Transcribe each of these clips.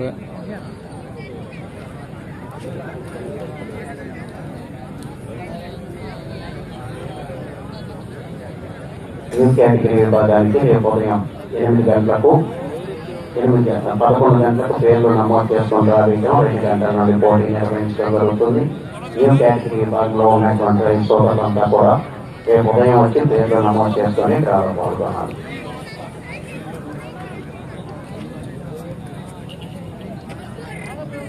ya demikian dikirim badan tim yang kornya yang dengan pelaku ini menjadi para pengen pelaku yang bernama Tias Mandari yang dengan dana lipori yang menjadi beruntung ini yang kayak dikirim badan lawan yang kontra yang sobat tanpa korak yang kornya wajib yang bernama Tias kalau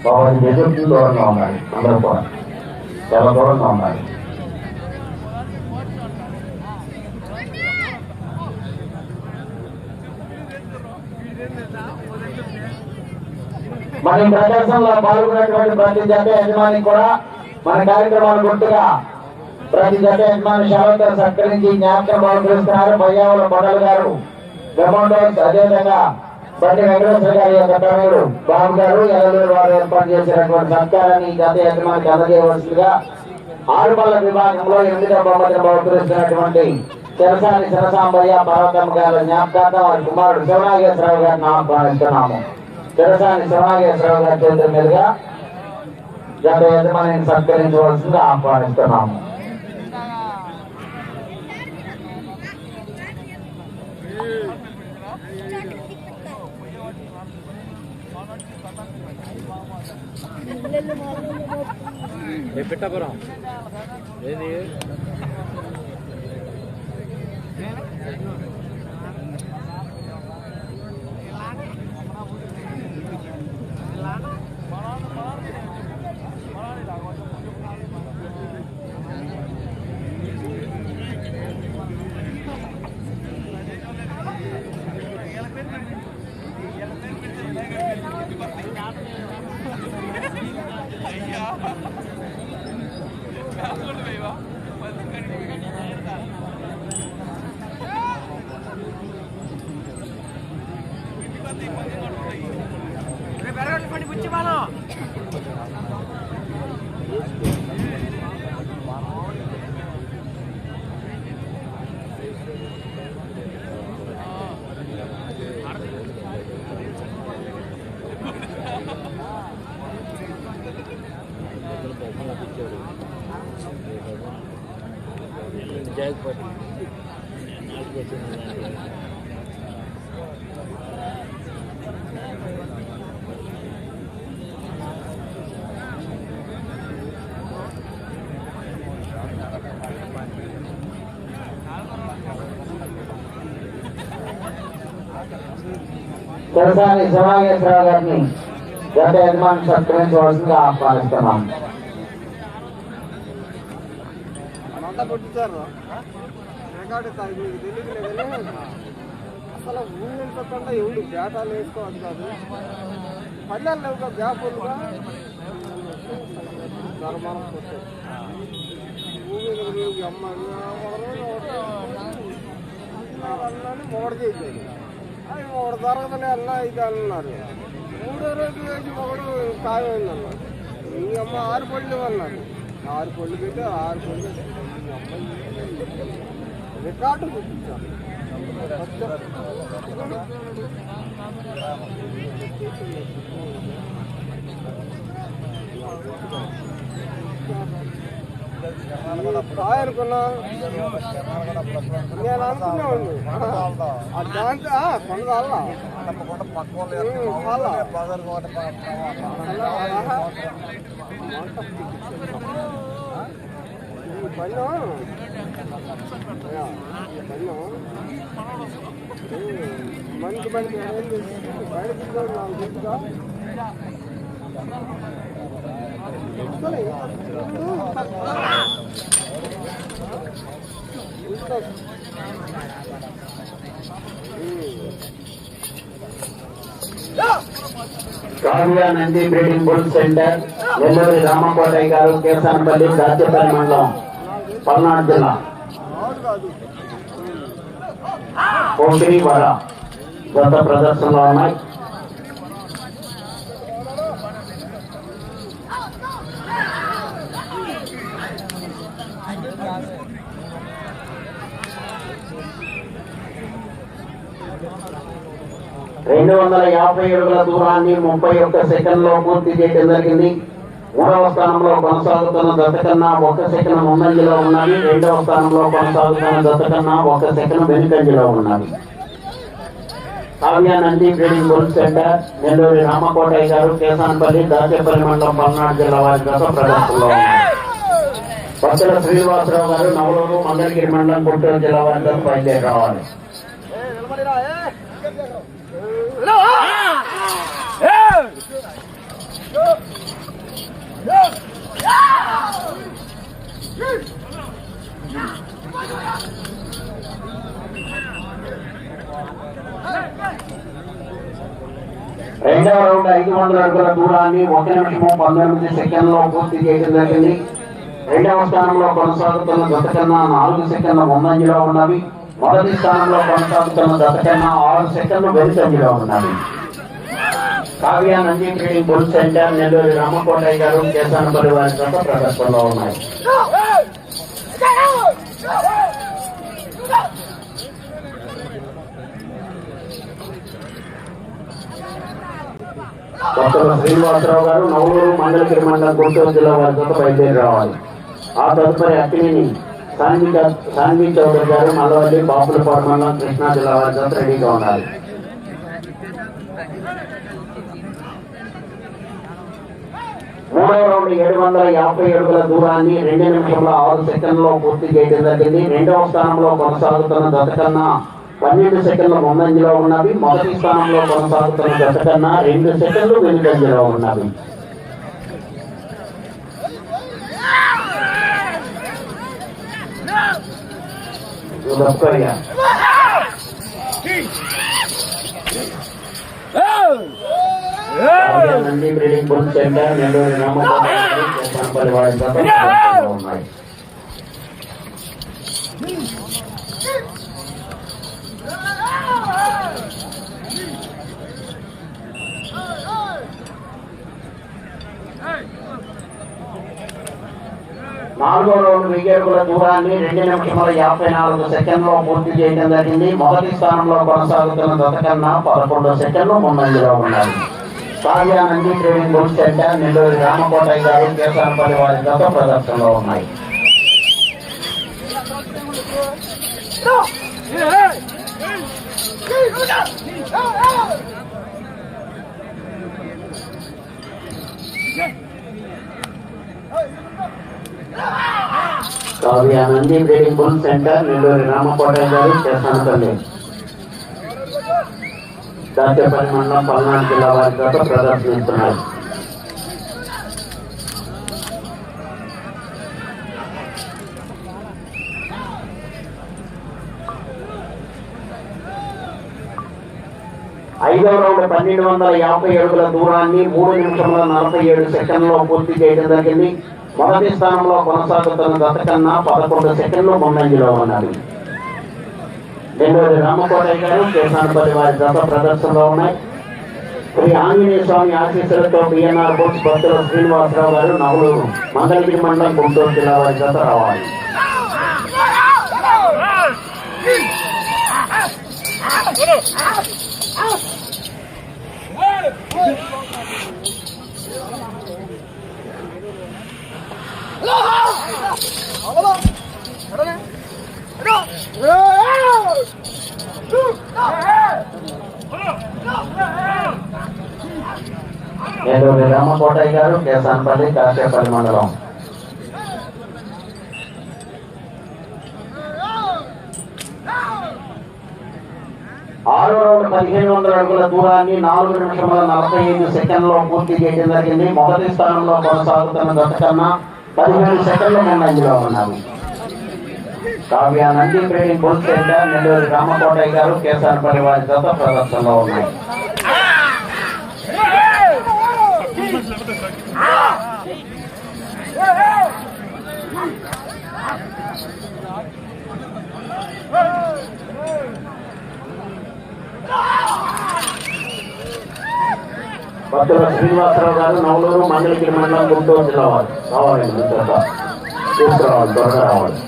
Babaji ఎదురు దూరంగా ఉండాలి అందరూ కూడా చాలా దూరంగా ఉండాలి మన ప్రదర్శనలో పాల్గొన్నటువంటి ప్రతి జత యజమాని కూడా మన కార్యక్రమాలు గుర్తుగా ప్రతి జత యజమాని శాలతో సత్కరించి జ్ఞాపకం పాల్గొస్తున్నారు పయ్యావుల మొదలు గారు గమౌండోస్ అదేవిధంగా బండి వెంకటేశ్వర గారి యొక్క తనయుడు బాబు గారు ఎల్లూరు వారు ఏర్పాటు చేసినటువంటి సత్కారాన్ని జాతీయ యజమానికి అందజేయవలసిందిగా ఆరుపల్ల విభాగంలో ఎనిమిదవ బహుమతిని బహుకరిస్తున్నటువంటి చిరసాని శిరసాంబయ్య పర్వతమ్మ గారి జ్ఞాపకార్థం వారి కుమారుడు శివనాగేశ్వరరావు గారిని ఆహ్వానిస్తున్నాము. చిరసాని శివనాగేశ్వరరావు గారి చేతుల మీదుగా జాతీయ యజమానిని సత్కరించవలసిందిగా ఆహ్వానిస్తున్నాము. పిట్టపురం ఏది? బ్యాగ్ జాగ్రత్త చిరసాని శివనాగేశ్వరరావు గారిని గత యజమాని సత్కరించవలసిందిగా ఆహ్వానిస్తున్నాం. అంతా కొట్టించారు. రికార్డు మీకు తెలియదు అసలు ఊళ్ళో చెప్పకుండా ఎవడు బేటాలు వేసుకోవాలి కాదు. పల్లెలు లేవుగా బ్యాపులుగా ధర్మానం కొట్టారు ఊళ్ళో అమ్మ అన్నీ మొగడు చేసేది అది మొగడు దొరకదని అన్నా ఇది అన్నారు. మూడో రోజు వేసి మొగడు ఖాయమైందన్నారు. ఈ అమ్మ ఆరు పళ్ళు అన్నారు. ఆరు పళ్ళు పెట్టి ఆరు పళ్ళు ఈ రికార్డు చూపించాను అనుకున్నా నేను అనుకునేవాడిని ఆ దాంట్లో కొనదాలా పన్ను పన్ను మంచి బండి బయట Nandi breeding bull centre Nelluri Ramakotayya garu Kesanapalli Dachepalli మండలం పల్నాడు జిల్లా. పోషిని వడ గత ప్రదర్శనలో ఉన్నాయి. రెండు వందల యాభై అడుగుల దూరాన్ని ముప్పై ఒక్క సెకండ్లో పూర్తి చేయడం జరిగింది. మూడవ స్థానంలో కొనసాగుతున్న జత కన్నా ఒక సెకండ్ ముందంజలో ఉన్నది. రెండవ స్థానంలో కొనసాగుతున్న జత కన్నా ఒక సెకండ్ వెనుకంజలో ఉన్నది. Kavya Nandi trading bull centre Nelluri Ramakotaiah గారు కేసాన్పల్లి దాచేపల్లి మండలం పల్నాడు జిల్లా వారి గత ప్రదర్శనలో ఉన్నారు. పత్తుల శ్రీనివాసరావు గారు నవలూరు మంగళగిరి మండలం గుంటూరు జిల్లా వారి గత బయలుదేరి రావాలి రెండవ రౌండ్ ఐదు వందల అడుగుల దూరాన్ని ఒక నిమిషము పంతొమ్మిది సెకండ్లో పూర్తి చేయడం జరిగింది. రెండవ స్థానంలో కొనసాగుతున్న గత కన్నా నాలుగు సెకండ్ల ముందంజలో ఉన్నవి. మొదటి స్థానంలో కొనసాగుతున్న గత కన్నా ఆరు సెకండ్లు వెనుకంజలో ఉన్నవి. Kavya Nandi trading bull centre Nellore Ramakotaiah garu Kesanapalli వారి జత ప్రదర్శనలో ఉన్నాయి. డాక్టర్ శ్రీనివాసరావు గారు నవలూరు మండల తిరుమండలం గుంటూరు జిల్లా వారి జత బయలుదేరి రావాలి. ఆ తదుపరి అక్కినేని సాన్వి సాన్వి చౌదరి గారు మల్లవల్లి బాపులపాడు మండలం కృష్ణా జిల్లా వారి జత రెడీగా ఉండాలి. మూడవ రౌండ్ ఏడు వందల యాభై అడుగుల దూరాన్ని రెండు నిమిషంల ఆరు సెకండ్లో పూర్తి చేయడం జరిగింది. రెండవ స్థానంలో కొనసాగుతున్న దశ కన్నా పన్నెండు సెకండ్ల ముందంజలో ఉన్నవి. మొదటి స్థానంలో కొనసాగుతున్న దశ కన్నా రెండు సెకండ్లు వెనుకంజలో ఉన్నవి. Oh! Nandi breeding bull centre Nellore Ramakota వారి ఉన్నాయి నాలుగో రౌండ్ వెయ్యి దూరాన్ని రెండు నిమిషముల యాభై నాలుగు సెకండ్లో పూర్తి చేయడం జరిగింది. మొదటి స్థానంలో కొనసాగుతున్న జత కన్నా పదకొండు సెకండ్లు ముందంజలో ఉన్నాయి. కావ్య నంది ట్రేడింగ్ సెంటర్ నెల్లూరు రామకోటయ్య గారు కేసానపల్లి వారి జత ప్రదర్శనలో ఉన్నాయి. కావ్యానంది నంది ట్రేడింగ్ సెంటర్ నెల్లూరు రామకోటయ్య గారు కేసానపల్లి దాచేపల్లి మండలం పల్నాడు జిల్లా వారి జత ప్రదర్శనిస్తున్నారు ఐదవ రౌండ్ పన్నెండు వందల యాభై అడుగుల దూరాన్ని మూడు నిమిషముల నలభై ఏడు సెకండ్లో పూర్తి చేయడం జరిగింది. మొదటి స్థానంలో కొనసాగుతున్న గత కన్నా పదకొండు సెకండ్లు ముందంజలో ఉన్నది. నెల్లూరు రామకోటయ్య గారు కేసానపల్లి వారి జత ప్రదర్శనలో ఉన్నాయి శ్రీ ఆంజనేయ స్వామి ఆశీస్సులతో బిఎన్ఆర్ బుక్స్ భక్తుల శ్రీనివాసరావు గారు నవలూరు మంగళగిరి మండలం గుంటూరు జిల్లా వారి జత రావాలి నెల్లూరు రామకోటయ్య గారు కేసాన్పల్లి కాసేపల్లి మండలం. ఆరో రౌండ్ పదిహేను వందల అడుగుల దూరాన్ని నాలుగు నిమిషముల నలభై ఐదు సెకండ్లో పూర్తి చేయడం జరిగింది. మొదటి స్థానంలో కొనసాగుతున్న గత కన్నా పదిహేను సెకండ్ల ముందంజలో ఉన్నది Kavya Nandi trading bull centre Nellore Ramakotaiah garu Kesanapalli పరివారి జత ప్రదర్శనలో ఉన్నాయి. భక్తుల శ్రీనివాసరావు గారు నవలూరు మంగళగిరి మండలం గుంటూరు జిల్లా వాళ్ళు రావాలండి మిత్రత త్వరగా రావాలి.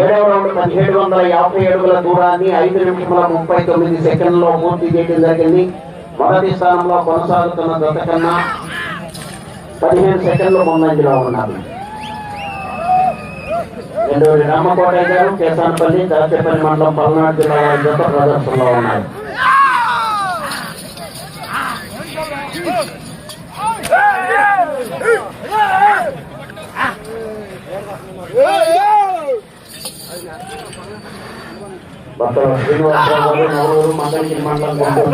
ఏడవ రౌండ్ పదిహేడు వందల యాభై అడుగుల దూరాన్ని ఐదు నిమిషముల ముప్పై తొమ్మిది సెకండ్లో పూర్తి చేయడం జరిగింది. మొదటి స్థానంలో కొనసాగుతున్న దొరకన్నా పదిహేను సెకండ్లు ముందంజలో ఉన్నారు. నెల్లూరి రామకోటయ్య గారు కేసానపల్లి దాచేపల్లి మండలం పల్నాడు జిల్లా వారి జత ప్రదర్శనలో ఉన్నారు. భక్తుల శ్రీనివాసరావు గారు నవలూరు మండలి మండలం గుంటూరు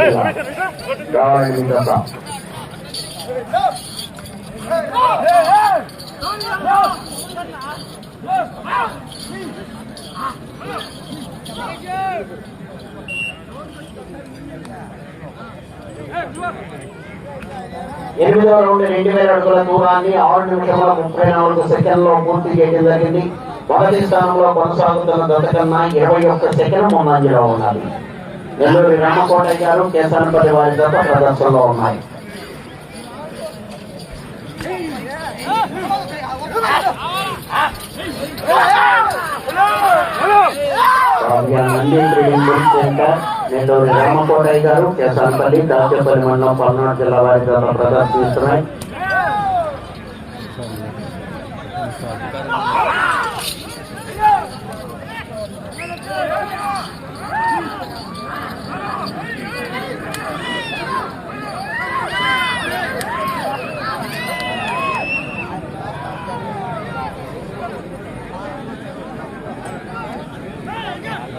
ఎనిమిదవ రౌండ్ రెండు వేల అడుగుల దూరాన్ని ఆరు నిమిషముల ముప్పై నాలుగు సెకండ్లో పూర్తి చేయడం జరిగింది. మొదటి స్థానంలో కొనసాగుతున్న దశ కన్నా ఇరవై ఒక్క సెకండ్ ముందంజలో ఉన్నది. నెల్లూరి రామకోట గారు కేసానపల్లి వారి జత ప్రదర్శనలో ఉన్నాయి. నేను నంది రామకోటయ్య గారు కేసాలపల్లి దాచేపల్లి మండలం పల్నాడు జిల్లా వారి ద్వారా ప్రదర్శిస్తున్నాయి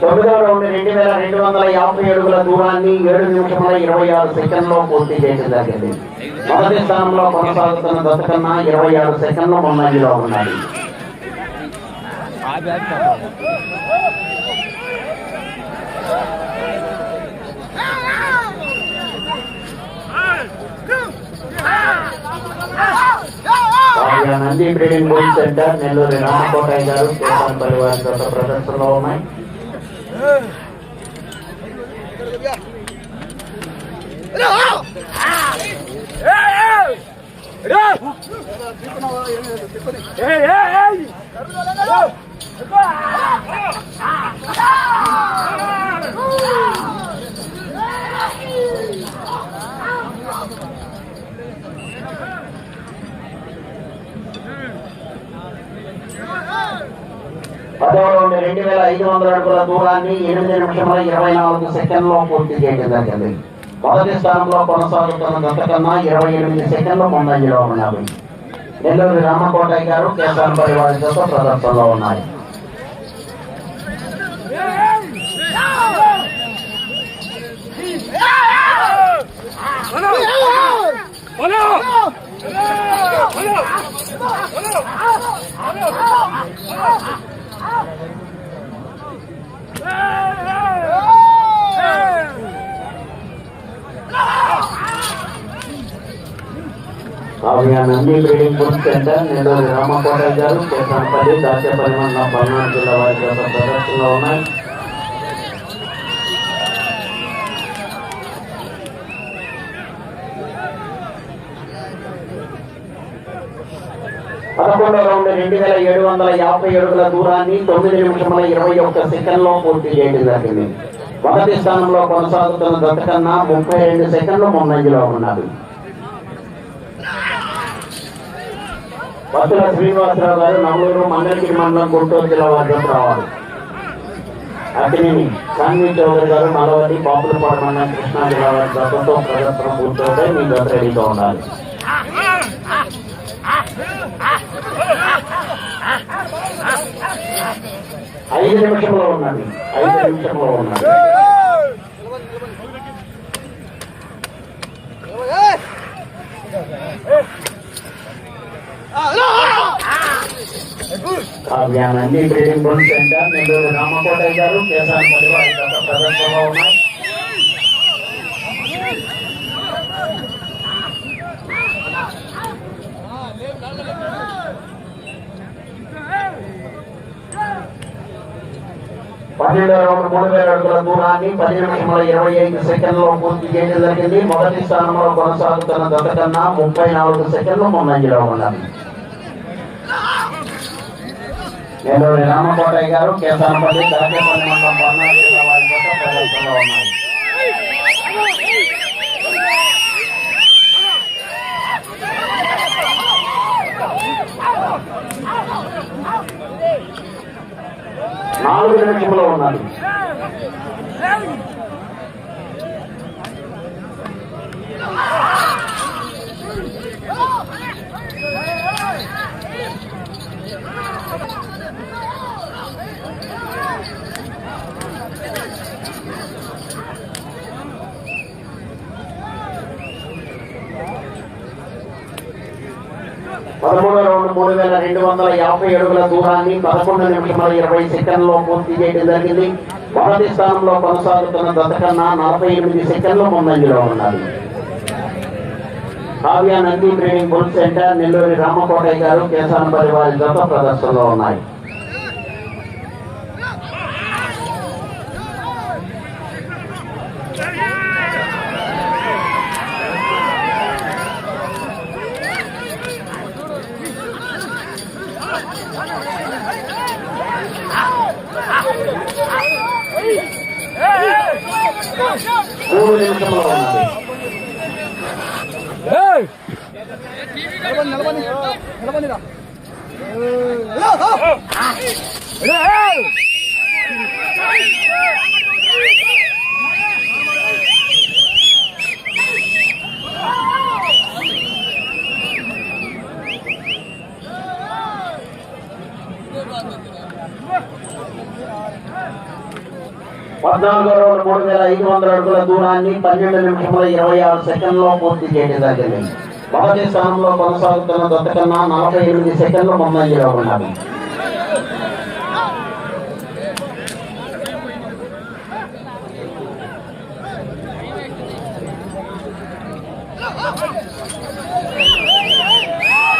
తొమ్మిదవ రౌండ్ రెండు వేల రెండు వందల యాభై అడుగుల దూరాన్ని ఏడు నిమిషముల ఇరవై ఆరు సెకండ్లో పూర్తి చేయడం జరిగింది. మొదటి స్థానంలో కొనసాగుతున్న దశ కన్నా ఇరవై ఆరు సెకండ్ల ముందంజలో ఉన్నది ఆ bag Nandi breeding bull centre Nellore Ramakotaiah garu Kesanapalli వారి ప్రదర్శనలో ఉన్నాయి. Go! పదవ రౌండ్ రెండు వేల ఐదు వందల అడుగుల దూరాన్ని ఎనిమిది నిమిషముల ఇరవై నాలుగు సెకండ్లో పూర్తి చేయడం జరిగింది. మొదటి స్థానంలో కొనసాగుతున్న గతకన్నా ఇరవై ఎనిమిది సెకండ్లు ముందంజలో ఉన్నాయి నెల్లూరి రామకోటయ్య గారు కేసాన్ వారి జత ప్రదర్శనలో ఉన్నాయి కావ్య నంది బ్రీడింగ్ సెంటర్ రామకోటయ్య గారు దాచేపల్లి మండలం పల్నాడు జిల్లా వారి ప్రదర్శనలో ఉన్నాయి. పదకొండవ రౌండ్ రెండు వేల ఏడు వందల యాభై అడుగుల దూరాన్ని తొమ్మిది నిమిషముల ఇరవై ఒక్క సెకండ్లో పూర్తి చేయడం జరిగింది. మొదటి స్థానంలో కొనసాగుతున్న దత్త కన్నా ముప్పై రెండు సెకండ్లు ముందంజలో ఉన్నారు భక్తుల శ్రీనివాసరావు గారు నవలూరు మంగళగిరి మండలం గుంటూరు జిల్లా వారి రావాలి. అతినేని సాన్వి చౌదరి గారు నలవది బాపులపాడు మండలం కృష్ణా జిల్లా వారి జతతో ప్రదర్శన పూర్తవుతాయి. మీ జత రెడీగా ఉండాలి. ఐదు నిమిషంలో ఉన్నది ఐదు నిమిషంలో ఉన్నది Kavyanandi breeding bull centre Nellore Ramakotaiah garu కేసాన్ పరివారి ప్రదర్శనలో ఉన్నాయి. పన్నెండు రౌండ్ మూడు వేల అడుగుల దూరాన్ని పది నిమిషముల ఇరవై ఐదు సెకండ్లో పూర్తి చేయడం జరిగింది. మొదటి స్థానంలో కొనసాగుతున్న దశ కన్నా ముప్పై నాలుగు సెకండ్లు ముందంజలో ఉన్నది నెల్లూరి రామకోటయ్య గారు కేసానపల్లి దాచేపల్లి మండలం పల్నాడు జిల్లా వారి జత ప్రదర్శనలో ఉన్నాయి నాలుగు నిమిషంలో పదమూడు రౌండ్ మూడు వేల రెండు వందల యాభై అడుగుల దూరాన్ని పదకొండు నిమిషముల ఇరవై సెకండ్లో పూర్తి చేయడం జరిగింది. మొదటి స్థానంలో కొనసాగుతున్న దశ కన్నా నలభై ఎనిమిది సెకండ్లు ముందంజలో ఉన్నారు Kavya Nandi training bull centre Nellore Ramakotaiah garu Kesanapalli వారి జత ప్రదర్శనలో ఉన్నాయి. మూడు నిమిషంలో నిలబడి ఏయ్! ఏయ్! పద్నాలుగో రోజు మూడు వేల ఐదు వందల అడుగుల దూరాన్ని పన్నెండు నిమిషముల ఇరవై ఆరు సెకండ్లో పూర్తి చేయడం జరిగింది. మొదటి స్థానంలో కొనసాగుతున్న దత్త కన్నా నలభై ఎనిమిది సెకండ్లు ముందంజలో ఉన్నారు.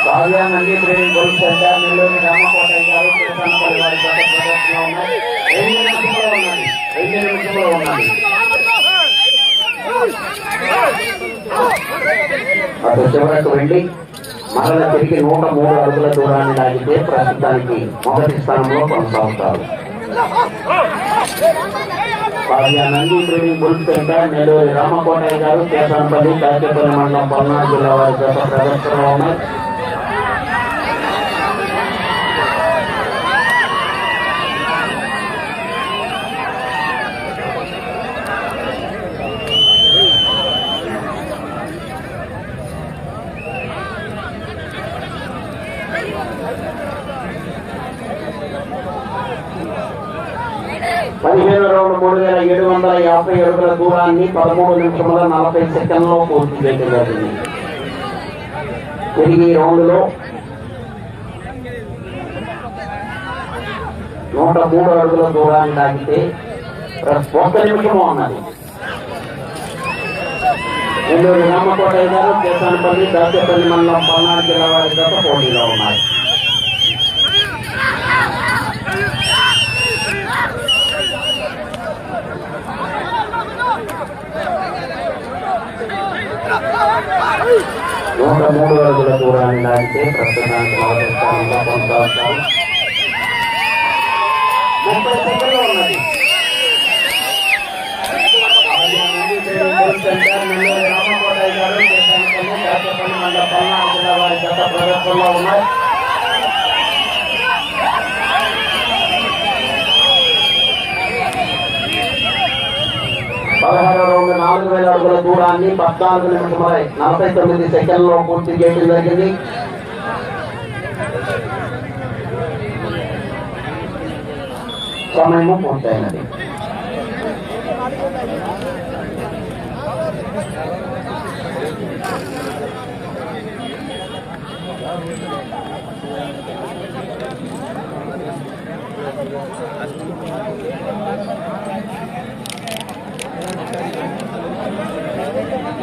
కావ్య ట్రైనింగ్ గోల్ నెల్లూరు రామకోటయ్య గారు కృష్ణపల్లి ప్రదర్శనలో ఉన్నాయి. రెండు నిమిషంలో ఉన్నది అటు చివరకు వెళ్ళి మరల తిరిగి నూట మూడు అడుగుల దూరాన్ని లాగితే ప్రస్తుతానికి మొదటి స్థానంలో కొనసాగుతారు. Kavya Nandi training bull centre Nellore Ramakotaiah garu Kesampalli Dachepalli మండలం పల్నాడు జిల్లా వారి జత ప్రదర్శనలో ఉన్నాయి పదమూడు వేల ఏడు వందల యాభై అడుగుల దూరాన్ని పదమూడు నిమిషముల నలభై సెకండ్లో పూర్తి చేయడం జరిగింది. తిరిగి రౌండ్లో నూట మూడు అడుగుల దూరాన్ని దాటితే ఒక్క నిమిషము ఉన్నది. నెల్లూరు రామకోటయ్య గారు కేసానపల్లి దాచేపల్లి మండలం పల్నాడు జిల్లా వారి గత పోటీలో ఉన్నారు. నూట మూడు అడుగుల దూరాన్ని లాగితే ప్రస్తుతానికి మొదటి స్థానంలో కొనసాగుతారు ముప్పై సెకండ్లు ఉన్నది సెంటర్ నెల్లూరు రామకోటయ్య గారు కేశానపల్లి దాచేపల్లి మండలం పల్నాడు జిల్లా వారి గత ప్రదర్శనలో ఉన్నాయి పదహారు రౌండ్ నాలుగు వేల అడుగుల పద్నాలుగు నిమిషముల నలభై తొమ్మిది సెకండ్లో పూర్తి చేయడం జరిగింది. సమయము పూర్తయినది.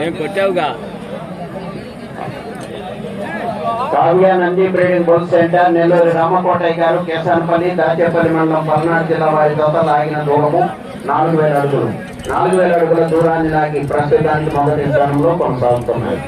ఏం కొట్టావుగా? Kavya Nandi breeding bull centre Nellore Ramakotaiah garu Kesanapalli Dachepalli మండలం పల్నాడు జిల్లా వారి జత లాగిన దూరము నాలుగు వేల అడుగులు. నాలుగు వేల అడుగుల దూరాన్ని లాగి ప్రస్తుతానికి మొదటి స్థానంలో కొనసాగుతున్నాయి.